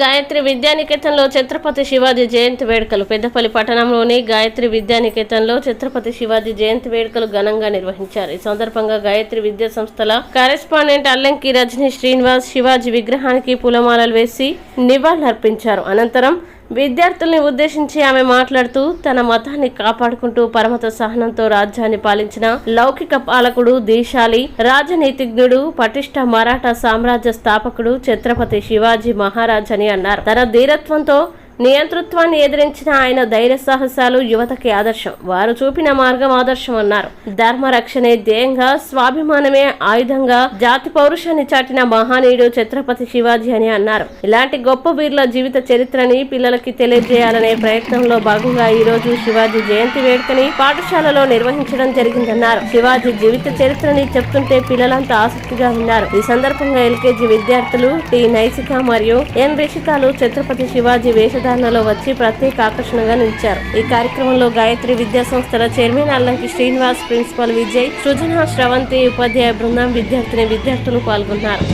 గాయత్రి విద్యానికేతన్లో ఛత్రపతి శివాజీ జయంతి వేడుకలు. పెద్దపల్లి పట్టణంలోని గాయత్రి విద్యానికేతన్లో ఛత్రపతి శివాజీ జయంతి వేడుకలు ఘనంగా నిర్వహించారు. ఈ సందర్భంగా గాయత్రి విద్యా సంస్థల కరెస్పాండెంట్ అల్లంకి రజనీ శ్రీనివాస్ శివాజీ విగ్రహానికి పూలమాలలు వేసి నివాళులర్పించారు. అనంతరం విద్యార్థుల్ని ఉద్దేశించి ఆమె మాట్లాడుతూ తన మతాన్ని కాపాడుకుంటూ పరమత సహనంతో రాజ్యాన్ని పాలించిన లౌకిక పాలకుడు దీశాలి రాజనీతిజ్ఞుడు పటిష్ట మరాఠా సామ్రాజ్య స్థాపకుడు ఛత్రపతి శివాజీ మహారాజ్ అని అన్నారు. తన ధీరత్వంతో నియంతృత్వాన్ని ఎదిరించిన ఆయన ధైర్య సాహసాలు యువతకి ఆదర్శం. వారు చూపిన మార్గం ఆదర్శం అన్నారు. ధర్మ రక్షణే ధ్యేయంగా స్వాభిమానమే ఆయుధంగా జాతి పౌరుషాన్ని చాటిన మహానీయుడు ఛత్రపతి శివాజీ అని అన్నారు. ఇలాంటి గొప్ప వీరుల జీవిత చరిత్రని పిల్లలకి తెలియజేయాలనే ప్రయత్నంలో భాగంగా ఈ రోజు శివాజీ జయంతి వేడుకని పాఠశాలలో నిర్వహించడం జరిగిందన్నారు. శివాజీ జీవిత చరిత్రని చెప్తుంటే పిల్లలంతా ఆసక్తిగా విన్నారు ఈ సందర్భంగా ఎల్కేజీ విద్యార్థులు టి నైసిక మరియు ఎన్ రిషికాలు ఛత్రపతి శివాజీ రాజధానిలో వచ్చి ప్రత్యేక ఆకర్షణగా నిలిచారు. ఈ కార్యక్రమంలో గాయత్రి విద్యా సంస్థల చైర్మన్ అల్లంకి శ్రీనివాస్ ప్రిన్సిపల్ విజయ్ సృజన శ్రవంతి ఉపాధ్యాయ బృందం విద్యార్థిని విద్యార్థులు పాల్గొన్నారు.